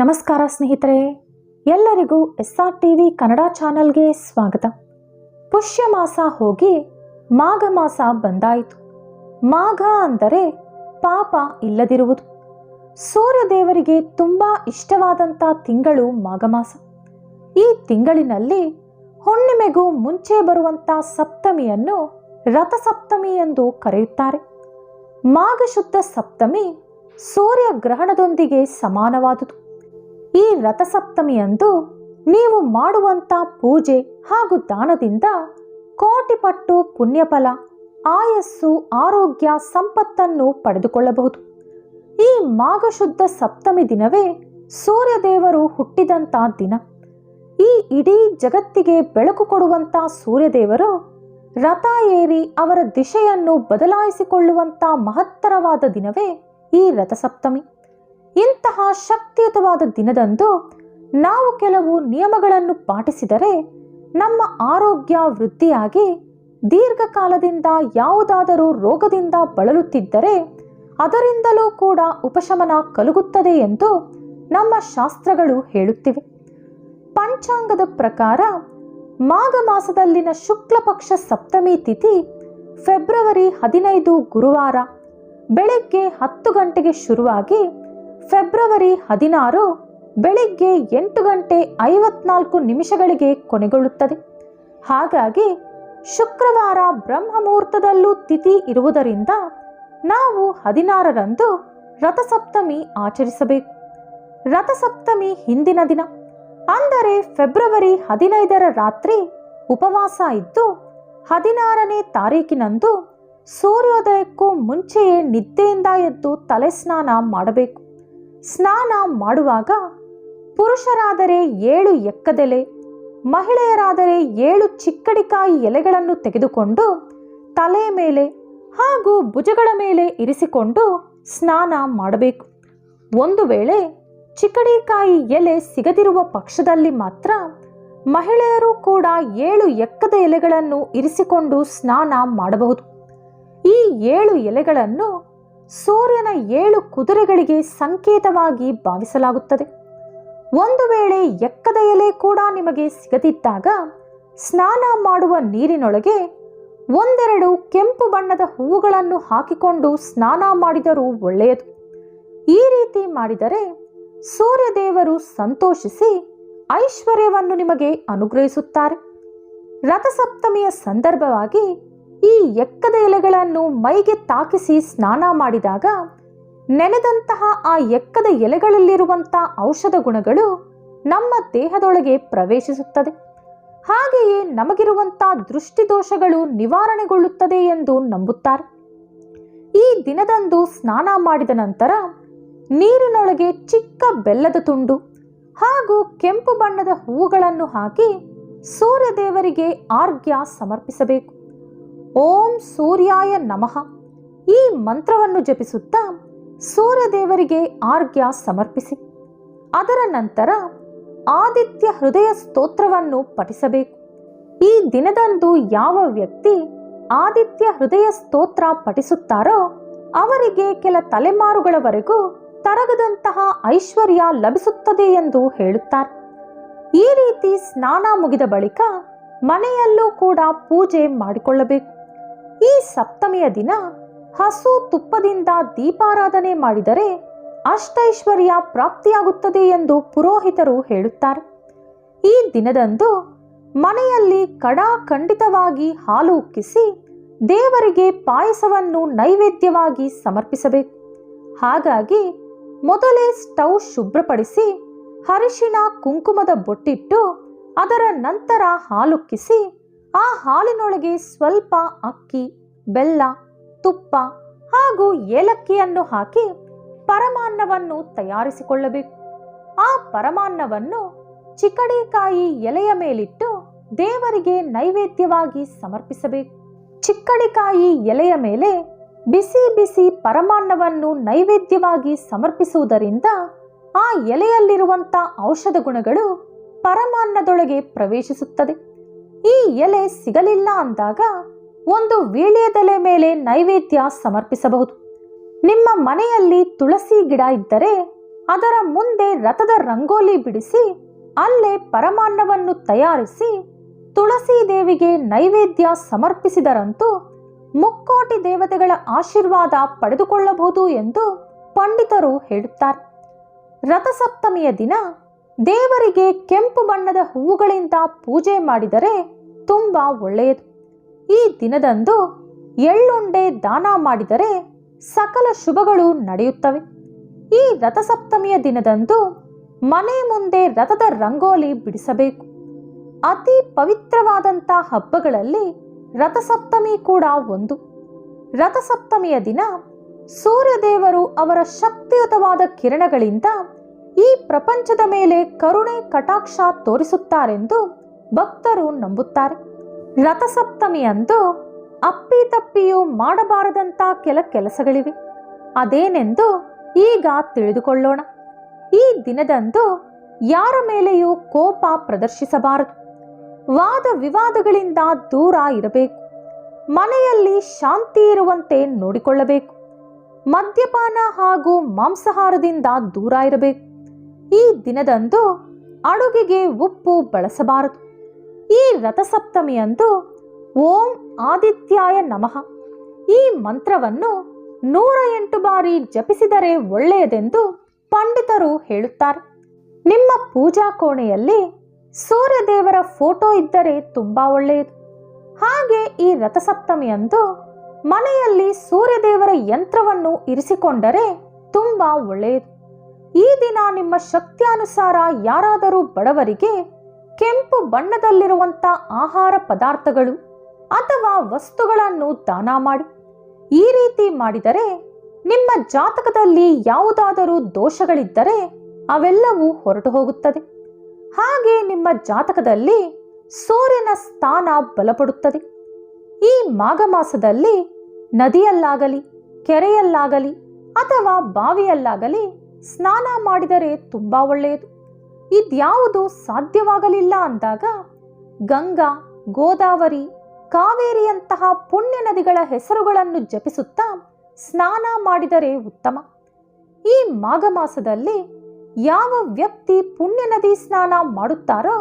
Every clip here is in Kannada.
ನಮಸ್ಕಾರ ಸ್ನೇಹಿತರೆ, ಎಲ್ಲರಿಗೂ S R T V Kannada ಚಾನಲ್ಗೆ ಸ್ವಾಗತ. ಪುಷ್ಯ ಮಾಸ ಹೋಗಿ ಮಾಘ ಮಾಸ ಬಂದಾಯಿತು. ಮಾಘ ಅಂದರೆ ಪಾಪ ಇಲ್ಲದಿರುವುದು. ಸೂರ್ಯದೇವರಿಗೆ ತುಂಬ ಇಷ್ಟವಾದಂಥ ತಿಂಗಳು ಮಾಘ ಮಾಸ. ಈ ತಿಂಗಳಿನಲ್ಲಿ ಹುಣ್ಣಿಮೆಗೂ ಮುಂಚೆ ಬರುವಂಥ ಸಪ್ತಮಿಯನ್ನು ರಥಸಪ್ತಮಿ ಎಂದು ಕರೆಯುತ್ತಾರೆ. ಮಾಘ ಶುದ್ಧ ಸಪ್ತಮಿ ಸೂರ್ಯಗ್ರಹಣದೊಂದಿಗೆ ಸಮಾನವಾದುದು. ಈ ರಥಸಪ್ತಮಿಯಂದು ನೀವು ಮಾಡುವಂಥ ಪೂಜೆ ಹಾಗೂ ದಾನದಿಂದ ಕೋಟಿ ಪಟ್ಟು ಪುಣ್ಯಫಲ, ಆಯಸ್ಸು, ಆರೋಗ್ಯ, ಸಂಪತ್ತನ್ನು ಪಡೆದುಕೊಳ್ಳಬಹುದು. ಈ ಮಾಘಶುದ್ಧ ಸಪ್ತಮಿ ದಿನವೇ ಸೂರ್ಯದೇವರು ಹುಟ್ಟಿದಂಥ ದಿನ. ಈ ಇಡೀ ಜಗತ್ತಿಗೆ ಬೆಳಕು ಕೊಡುವಂಥ ಸೂರ್ಯದೇವರು ರಥ ಏರಿ ಅವರ ದಿಶೆಯನ್ನು ಬದಲಾಯಿಸಿಕೊಳ್ಳುವಂಥ ಮಹತ್ತರವಾದ ದಿನವೇ ಈ ರಥಸಪ್ತಮಿ. ಇಂತಹ ಶಕ್ತಿಯುತವಾದ ದಿನದಂದು ನಾವು ಕೆಲವು ನಿಯಮಗಳನ್ನು ಪಾಟಿಸಿದರೆ ನಮ್ಮ ಆರೋಗ್ಯ ವೃದ್ಧಿಯಾಗಿ ದೀರ್ಘಕಾಲದಿಂದ ಯಾವುದಾದರೂ ರೋಗದಿಂದ ಬಳಲುತ್ತಿದ್ದರೆ ಅದರಿಂದಲೂ ಕೂಡ ಉಪಶಮನ ಕಲುಗುತ್ತದೆ ಎಂದು ನಮ್ಮ ಶಾಸ್ತ್ರಗಳು ಹೇಳುತ್ತಿವೆ. ಪಂಚಾಂಗದ ಪ್ರಕಾರ ಮಾಘ ಮಾಸದಲ್ಲಿನ ಶುಕ್ಲ ಪಕ್ಷ ಸಪ್ತಮಿ ತಿಥಿ ಫೆಬ್ರವರಿ ಹದಿನೈದು ಗುರುವಾರ ಬೆಳಗ್ಗೆ ಹತ್ತು ಗಂಟೆಗೆ ಶುರುವಾಗಿ ಫೆಬ್ರವರಿ ಹದಿನಾರು ಬೆಳಿಗ್ಗೆ ಎಂಟು ಗಂಟೆ ಐವತ್ನಾಲ್ಕು ನಿಮಿಷಗಳಿಗೆ ಕೊನೆಗೊಳ್ಳುತ್ತದೆ. ಹಾಗಾಗಿ ಶುಕ್ರವಾರ ಬ್ರಹ್ಮ ಮುಹೂರ್ತದಲ್ಲೂ ತಿಥಿ ಇರುವುದರಿಂದ ನಾವು ಹದಿನಾರರಂದು ರಥಸಪ್ತಮಿ ಆಚರಿಸಬೇಕು. ರಥಸಪ್ತಮಿ ಹಿಂದಿನ ದಿನ, ಅಂದರೆ ಫೆಬ್ರವರಿ ಹದಿನೈದರ ರಾತ್ರಿ ಉಪವಾಸ ಇದ್ದು ಹದಿನಾರನೇ ತಾರೀಕಿನಂದು ಸೂರ್ಯೋದಯಕ್ಕೂ ಮುಂಚೆಯೇ ನಿದ್ದೆಯಿಂದ ಎದ್ದು ತಲೆ ಸ್ನಾನ ಮಾಡಬೇಕು. ಸ್ನಾನ ಮಾಡುವಾಗ ಪುರುಷರಾದರೆ ಏಳು ಎಕ್ಕದೆಲೆ, ಮಹಿಳೆಯರಾದರೆ ಏಳು ಚಿಕ್ಕಡಿಕಾಯಿ ಎಲೆಗಳನ್ನು ತೆಗೆದುಕೊಂಡು ತಲೆ ಮೇಲೆ ಹಾಗೂ ಭುಜಗಳ ಮೇಲೆ ಇರಿಸಿಕೊಂಡು ಸ್ನಾನ ಮಾಡಬೇಕು. ಒಂದು ವೇಳೆ ಚಿಕ್ಕಡಿಕಾಯಿ ಎಲೆ ಸಿಗದಿರುವ ಪಕ್ಷದಲ್ಲಿ ಮಾತ್ರ ಮಹಿಳೆಯರು ಕೂಡ ಏಳು ಎಕ್ಕದ ಎಲೆಗಳನ್ನು ಇರಿಸಿಕೊಂಡು ಸ್ನಾನ ಮಾಡಬಹುದು. ಈ ಏಳು ಎಲೆಗಳನ್ನು ಸೂರ್ಯನ ಏಳು ಕುದುರೆಗಳಿಗೆ ಸಂಕೇತವಾಗಿ ಭಾವಿಸಲಾಗುತ್ತದೆ. ಒಂದು ವೇಳೆ ಎಕ್ಕದ ಎಲೆ ಕೂಡ ನಿಮಗೆ ಸಿಗದಿದ್ದಾಗ ಸ್ನಾನ ಮಾಡುವ ನೀರಿನೊಳಗೆ ಒಂದೆರಡು ಕೆಂಪು ಬಣ್ಣದ ಹೂವುಗಳನ್ನು ಹಾಕಿಕೊಂಡು ಸ್ನಾನ ಮಾಡಿದರೂ ಒಳ್ಳೆಯದು. ಈ ರೀತಿ ಮಾಡಿದರೆ ಸೂರ್ಯದೇವರು ಸಂತೋಷಿಸಿ ಐಶ್ವರ್ಯವನ್ನು ನಿಮಗೆ ಅನುಗ್ರಹಿಸುತ್ತಾರೆ. ರಥಸಪ್ತಮಿಯ ಸಂದರ್ಭವಾಗಿ ಈ ಎಕ್ಕದ ಎಲೆಗಳನ್ನು ಮೈಗೆ ತಾಕಿಸಿ ಸ್ನಾನ ಮಾಡಿದಾಗ ನೆನೆದಂತಹ ಆ ಎಕ್ಕದ ಎಲೆಗಳಲ್ಲಿರುವಂಥ ಔಷಧ ಗುಣಗಳು ನಮ್ಮ ದೇಹದೊಳಗೆ ಪ್ರವೇಶಿಸುತ್ತದೆ. ಹಾಗೆಯೇ ನಮಗಿರುವಂಥ ದೃಷ್ಟಿದೋಷಗಳು ನಿವಾರಣೆಗೊಳ್ಳುತ್ತದೆ ಎಂದು ನಂಬುತ್ತಾರೆ. ಈ ದಿನದಂದು ಸ್ನಾನ ಮಾಡಿದ ನಂತರ ನೀರಿನೊಳಗೆ ಚಿಕ್ಕ ಬೆಲ್ಲದ ತುಂಡು ಹಾಗೂ ಕೆಂಪು ಬಣ್ಣದ ಹೂವುಗಳನ್ನು ಹಾಕಿ ಸೂರ್ಯದೇವರಿಗೆ ಆರ್ಗ್ಯ ಸಮರ್ಪಿಸಬೇಕು. ಓಂ ಸೂರ್ಯಾಯ ನಮಃ. ಈ ಮಂತ್ರವನ್ನು ಜಪಿಸುತ್ತಾ ಸೂರ್ಯದೇವರಿಗೆ ಆರ್ಘ್ಯ ಸಮರ್ಪಿಸಿ. ಅದರ ನಂತರ ಆದಿತ್ಯ ಹೃದಯ ಸ್ತೋತ್ರವನ್ನು ಪಠಿಸಬೇಕು. ಈ ದಿನದಂದು ಯಾವ ವ್ಯಕ್ತಿ ಆದಿತ್ಯ ಹೃದಯ ಸ್ತೋತ್ರ ಪಠಿಸುತ್ತಾರೋ ಅವರಿಗೆ ಕೆಲ ತಲೆಮಾರುಗಳವರೆಗೂ ತರಗದಂತಹ ಐಶ್ವರ್ಯ ಲಭಿಸುತ್ತದೆ ಎಂದು ಹೇಳುತ್ತಾರೆ. ಈ ರೀತಿ ಸ್ನಾನ ಮುಗಿದ ಬಳಿಕ ಮನೆಯಲ್ಲೂ ಕೂಡ ಪೂಜೆ ಮಾಡಿಕೊಳ್ಳಬೇಕು. ಈ ಸಪ್ತಮಿಯ ದಿನ ಹಸು ತುಪ್ಪದಿಂದ ದೀಪಾರಾಧನೆ ಮಾಡಿದರೆ ಅಷ್ಟೈಶ್ವರ್ಯ ಪ್ರಾಪ್ತಿಯಾಗುತ್ತದೆ ಎಂದು ಪುರೋಹಿತರು ಹೇಳುತ್ತಾರೆ. ಈ ದಿನದಂದು ಮನೆಯಲ್ಲಿ ಕಡಾ ಖಂಡಿತವಾಗಿ ಹಾಲು ಉಕ್ಕಿಸಿ ದೇವರಿಗೆ ಪಾಯಸವನ್ನು ನೈವೇದ್ಯವಾಗಿ ಸಮರ್ಪಿಸಬೇಕು. ಹಾಗಾಗಿ ಮೊದಲೇ ಸ್ಟೌ ಶುಭ್ರಪಡಿಸಿ ಹರಿಶಿನ ಕುಂಕುಮದ ಬೊಟ್ಟಿಟ್ಟು ಅದರ ನಂತರ ಹಾಲುಕ್ಕಿಸಿ ಆ ಹಾಲಿನೊಳಗೆ ಸ್ವಲ್ಪ ಅಕ್ಕಿ, ಬೆಲ್ಲ, ತುಪ್ಪ ಹಾಗೂ ಏಲಕ್ಕಿಯನ್ನು ಹಾಕಿ ಪರಮಾನ್ನವನ್ನು ತಯಾರಿಸಿಕೊಳ್ಳಬೇಕು. ಆ ಪರಮಾನ್ನವನ್ನು ಚಿಕ್ಕಡಿಕಾಯಿ ಎಲೆಯ ಮೇಲಿಟ್ಟು ದೇವರಿಗೆ ನೈವೇದ್ಯವಾಗಿ ಸಮರ್ಪಿಸಬೇಕು. ಚಿಕ್ಕಡಿಕಾಯಿ ಎಲೆಯ ಮೇಲೆ ಬಿಸಿ ಬಿಸಿ ಪರಮಾನ್ನವನ್ನು ನೈವೇದ್ಯವಾಗಿ ಸಮರ್ಪಿಸುವುದರಿಂದ ಆ ಎಲೆಯಲ್ಲಿರುವಂಥ ಔಷಧ ಗುಣಗಳು ಪರಮಾನ್ನದೊಳಗೆ ಪ್ರವೇಶಿಸುತ್ತದೆ. ಈ ಎಲೆ ಸಿಗಲಿಲ್ಲ ಅಂದಾಗ ಒಂದು ವೀಳ್ಯದೆಲೆ ಮೇಲೆ ನೈವೇದ್ಯ ಸಮರ್ಪಿಸಬಹುದು. ನಿಮ್ಮ ಮನೆಯಲ್ಲಿ ತುಳಸಿ ಗಿಡ ಇದ್ದರೆ ಅದರ ಮುಂದೆ ರಥದ ರಂಗೋಲಿ ಬಿಡಿಸಿ ಅಲ್ಲೇ ಪರಮಾನ್ನವನ್ನು ತಯಾರಿಸಿ ತುಳಸಿ ದೇವಿಗೆ ನೈವೇದ್ಯ ಸಮರ್ಪಿಸಿದರಂತೂ ಮುಕ್ಕೋಟಿ ದೇವತೆಗಳ ಆಶೀರ್ವಾದ ಪಡೆದುಕೊಳ್ಳಬಹುದು ಎಂದು ಪಂಡಿತರು ಹೇಳುತ್ತಾರೆ. ರಥಸಪ್ತಮಿಯ ದಿನ ದೇವರಿಗೆ ಕೆಂಪು ಬಣ್ಣದ ಹೂವುಗಳಿಂದ ಪೂಜೆ ಮಾಡಿದರೆ ತುಂಬ ಒಳ್ಳೆಯದು. ಈ ದಿನದಂದು ಎಳ್ಳುಂಡೆ ದಾನ ಮಾಡಿದರೆ ಸಕಲ ಶುಭಗಳು ನಡೆಯುತ್ತವೆ. ಈ ರಥಸಪ್ತಮಿಯ ದಿನದಂದು ಮನೆ ಮುಂದೆ ರಥದ ರಂಗೋಲಿ ಬಿಡಿಸಬೇಕು. ಅತಿ ಪವಿತ್ರವಾದಂಥ ಹಬ್ಬಗಳಲ್ಲಿ ರಥಸಪ್ತಮಿ ಕೂಡ ಒಂದು. ರಥಸಪ್ತಮಿಯ ದಿನ ಸೂರ್ಯದೇವರು ಅವರ ಶಕ್ತಿಯುತವಾದ ಕಿರಣಗಳಿಂದ ಈ ಪ್ರಪಂಚದ ಮೇಲೆ ಕರುಣೆ ಕಟಾಕ್ಷ ತೋರಿಸುತ್ತಾರೆಂದು ಭಕ್ತರು ನಂಬುತ್ತಾರೆ. ರಥಸಪ್ತಮಿಯಂದು ಅಪ್ಪಿತಪ್ಪಿಯೂ ಮಾಡಬಾರದಂಥ ಕೆಲ ಕೆಲಸಗಳಿವೆ. ಅದೇನೆಂದು ಈಗ ತಿಳಿದುಕೊಳ್ಳೋಣ. ಈ ದಿನದಂದು ಯಾರ ಮೇಲೆಯೂ ಕೋಪ ಪ್ರದರ್ಶಿಸಬಾರದು. ವಾದ ವಿವಾದಗಳಿಂದ ದೂರ ಇರಬೇಕು. ಮನೆಯಲ್ಲಿ ಶಾಂತಿ ಇರುವಂತೆ ನೋಡಿಕೊಳ್ಳಬೇಕು. ಮದ್ಯಪಾನ ಹಾಗೂ ಮಾಂಸಾಹಾರದಿಂದ ದೂರ ಇರಬೇಕು. ಈ ದಿನದಂದು ಅಡುಗೆಗೆ ಉಪ್ಪು ಬಳಸಬಾರದು. ಈ ರಥಸಪ್ತಮಿಯಂದು ಓಂ ಆದಿತ್ಯಾಯ ನಮಃ. ಈ ಮಂತ್ರವನ್ನು ನೂರ ಎಂಟು ಬಾರಿ ಜಪಿಸಿದರೆ ಒಳ್ಳೆಯದೆಂದು ಪಂಡಿತರು ಹೇಳುತ್ತಾರೆ. ನಿಮ್ಮ ಪೂಜಾ ಕೋಣೆಯಲ್ಲಿ ಸೂರ್ಯದೇವರ ಫೋಟೋ ಇದ್ದರೆ ತುಂಬಾ ಒಳ್ಳೆಯದು. ಹಾಗೆ ಈ ರಥಸಪ್ತಮಿಯಂದು ಮನೆಯಲ್ಲಿ ಸೂರ್ಯದೇವರ ಯಂತ್ರವನ್ನು ಇರಿಸಿಕೊಂಡರೆ ತುಂಬಾ ಒಳ್ಳೆಯದು. ಈ ದಿನ ನಿಮ್ಮ ಶಕ್ತ್ಯಾನುಸಾರ ಯಾರಾದರೂ ಬಡವರಿಗೆ ಕೆಂಪು ಬಣ್ಣದಲ್ಲಿರುವಂಥ ಆಹಾರ ಪದಾರ್ಥಗಳು ಅಥವಾ ವಸ್ತುಗಳನ್ನು ದಾನ ಮಾಡಿ. ಈ ರೀತಿ ಮಾಡಿದರೆ ನಿಮ್ಮ ಜಾತಕದಲ್ಲಿ ಯಾವುದಾದರೂ ದೋಷಗಳಿದ್ದರೆ ಅವೆಲ್ಲವೂ ಹೊರಟು ಹೋಗುತ್ತದೆ. ಹಾಗೆ ನಿಮ್ಮ ಜಾತಕದಲ್ಲಿ ಸೂರ್ಯನ ಸ್ಥಾನ ಬಲಪಡುತ್ತದೆ. ಈ ಮಾಘ ಮಾಸದಲ್ಲಿ ನದಿಯಲ್ಲಾಗಲಿ, ಕೆರೆಯಲ್ಲಾಗಲಿ ಅಥವಾ ಬಾವಿಯಲ್ಲಾಗಲಿ ಸ್ನಾನ ಮಾಡಿದರೆ ತುಂಬ ಒಳ್ಳೆಯದು. ಇದ್ಯಾವುದು ಸಾಧ್ಯವಾಗಲಿಲ್ಲ ಅಂದಾಗ ಗಂಗಾ, ಗೋದಾವರಿ, ಕಾವೇರಿಯಂತಹ ಪುಣ್ಯ ನದಿಗಳ ಹೆಸರುಗಳನ್ನು ಜಪಿಸುತ್ತಾ ಸ್ನಾನ ಮಾಡಿದರೆ ಉತ್ತಮ. ಈ ಮಾಘ ಮಾಸದಲ್ಲಿ ಯಾವ ವ್ಯಕ್ತಿ ಪುಣ್ಯ ನದಿ ಸ್ನಾನ ಮಾಡುತ್ತಾರೋ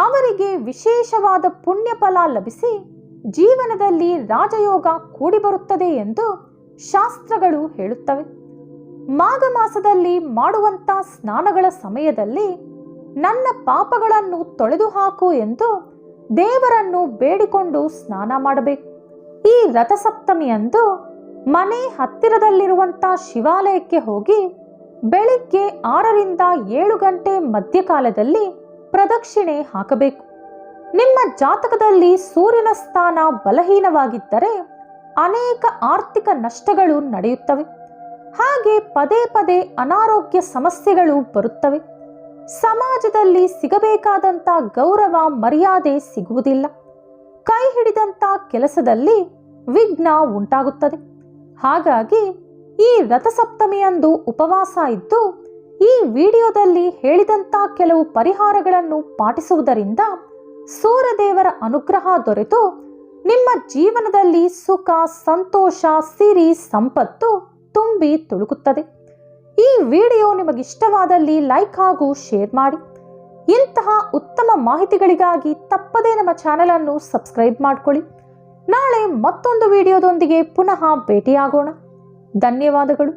ಅವರಿಗೆ ವಿಶೇಷವಾದ ಪುಣ್ಯ ಫಲ ಲಭಿಸಿ ಜೀವನದಲ್ಲಿ ರಾಜಯೋಗ ಕೂಡಿಬರುತ್ತದೆ ಎಂದು ಶಾಸ್ತ್ರಗಳು ಹೇಳುತ್ತವೆ. ಮಾಘ ಮಾಸದಲ್ಲಿ ಮಾಡುವಂಥ ಸ್ನಾನಗಳ ಸಮಯದಲ್ಲಿ ನನ್ನ ಪಾಪಗಳನ್ನು ತೊಳೆದು ಹಾಕು ಎಂದು ದೇವರನ್ನು ಬೇಡಿಕೊಂಡು ಸ್ನಾನ ಮಾಡಬೇಕು. ಈ ರಥಸಪ್ತಮಿಯಂದು ಮನೆ ಹತ್ತಿರದಲ್ಲಿರುವಂಥ ಶಿವಾಲಯಕ್ಕೆ ಹೋಗಿ ಬೆಳಿಗ್ಗೆ ಆರರಿಂದ ಏಳು ಗಂಟೆ ಮಧ್ಯಕಾಲದಲ್ಲಿ ಪ್ರದಕ್ಷಿಣೆ ಹಾಕಬೇಕು. ನಿಮ್ಮ ಜಾತಕದಲ್ಲಿ ಸೂರ್ಯನ ಸ್ಥಾನ ಬಲಹೀನವಾಗಿದ್ದರೆ ಅನೇಕ ಆರ್ಥಿಕ ನಷ್ಟಗಳು ನಡೆಯುತ್ತವೆ. ಹಾಗೆ ಪದೇ ಪದೇ ಅನಾರೋಗ್ಯ ಸಮಸ್ಯೆಗಳು ಬರುತ್ತವೆ. ಸಮಾಜದಲ್ಲಿ ಸಿಗಬೇಕಾದಂಥ ಗೌರವ, ಮರ್ಯಾದೆ ಸಿಗುವುದಿಲ್ಲ. ಕೈ ಹಿಡಿದಂಥ ಕೆಲಸದಲ್ಲಿ ವಿಘ್ನ ಉಂಟಾಗುತ್ತದೆ. ಹಾಗಾಗಿ ಈ ರಥಸಪ್ತಮಿಯಂದು ಉಪವಾಸ ಇದ್ದು, ಈ ವಿಡಿಯೋದಲ್ಲಿ ಹೇಳಿದಂಥ ಕೆಲವು ಪರಿಹಾರಗಳನ್ನು ಪಾಟಿಸುವುದರಿಂದ ಸೂರ್ಯದೇವರ ಅನುಗ್ರಹ ದೊರೆತು, ನಿಮ್ಮ ಜೀವನದಲ್ಲಿ ಸುಖ, ಸಂತೋಷ, ಸಿರಿ, ಸಂಪತ್ತು ತುಂಬಿ ತುಳುಕುತ್ತದೆ. ಈ ವಿಡಿಯೋ ನಿಮಗಿಷ್ಟವಾದಲ್ಲಿ ಲೈಕ್ ಹಾಗೂ ಶೇರ್ ಮಾಡಿ. ಇಂತಹ ಉತ್ತಮ ಮಾಹಿತಿಗಳಿಗಾಗಿ ತಪ್ಪದೇ ನಮ್ಮ ಚಾನೆಲ್ ಅನ್ನು ಸಬ್ಸ್ಕ್ರೈಬ್ ಮಾಡಿಕೊಳ್ಳಿ. ನಾಳೆ ಮತ್ತೊಂದು ವಿಡಿಯೋದೊಂದಿಗೆ ಪುನಃ ಭೇಟಿಯಾಗೋಣ. ಧನ್ಯವಾದಗಳು.